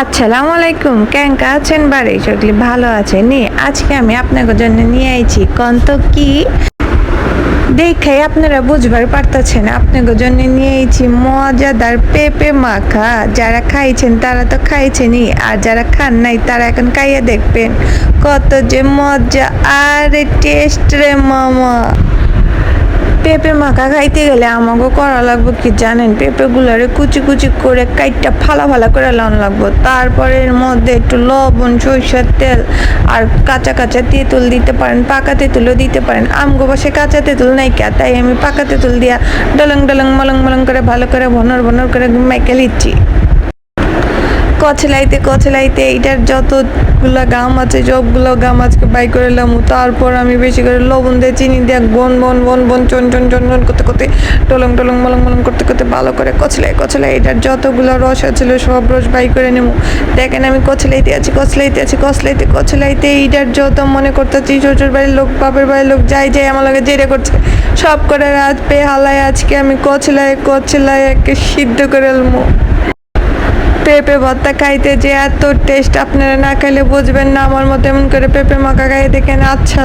আসসালামু আলাইকুম ক্যাঙ্কা আছেন বাড়ি? সকলে ভালো আছেন? নি, আজকে আমি আপনাদের জন্য নিয়ে আইছি কন্ত কি দেখে আপনারা বুঝবার পারতেছেন আপনাদের জন্য নিয়ে আইছি মজাদার পেঁপে মাখা। যারা খাইছেন তারা তো খাইছেনই, আর যারা খান নাই তারা এখন খাইয়ে দেখবেন। কত যে মজা, আর টেস্ট রে মামা। পেঁপে মাখা খাইতে গেলে আমাকে করা লাগবে কি জানেন? পেঁপেগুলোরে কুচি কুচি করে কাইটটা ফালা ফালা করে লান লাগবো। তারপরে এর মধ্যে একটু লবণ, সরিষার তেল আর কাঁচা কাঁচা তেঁতুল দিতে পারেন, পাকা তেঁতুলও দিতে পারেন। আমগো বসে কাঁচা তেঁতুল নাই কে? তাই আমি পাকা তেঁতুল দিয়া ডলং ডলং মলং মলং করে ভালো করে ভনর ভনর করে মেখে লিচ্ছি। কচলাইতে কচলাইতে এইটার যতগুলা গাম আছে, সবগুলো গাম আজকে বাই করে লামু তারপর আমি বেশি করে লবণ দিয়ে চিনি দিয়ে বন বন বন বন, চন চন চন চন করতে করতে, টলং টলং, মলং মলং করতে করতে ভালো করে কচলাই কচলাই এটার যতগুলো রস আছে সব রস বাই করে নেব। দেখেন আমি কচলাইতে আছি কচলাইতে আছি, কচলাইতে কচলাইতে এইটার যত মনে করতেছি শ্বশুর বাড়ির লোক, বাপের বাড়ির লোক, যাই যাই আমার লগে জেরে করছে, সব করে রাত পেয়ে হালায় আজকে আমি কচলাই কচলাই একে সিদ্ধ করে এলমু। পেঁপে ভর্তা খাইতে যে এত টেস্ট আপনারা না খাইলে বুঝবেন না। আমার মতো এমন করে পেঁপে মাখা খাইতে কেন আচ্ছা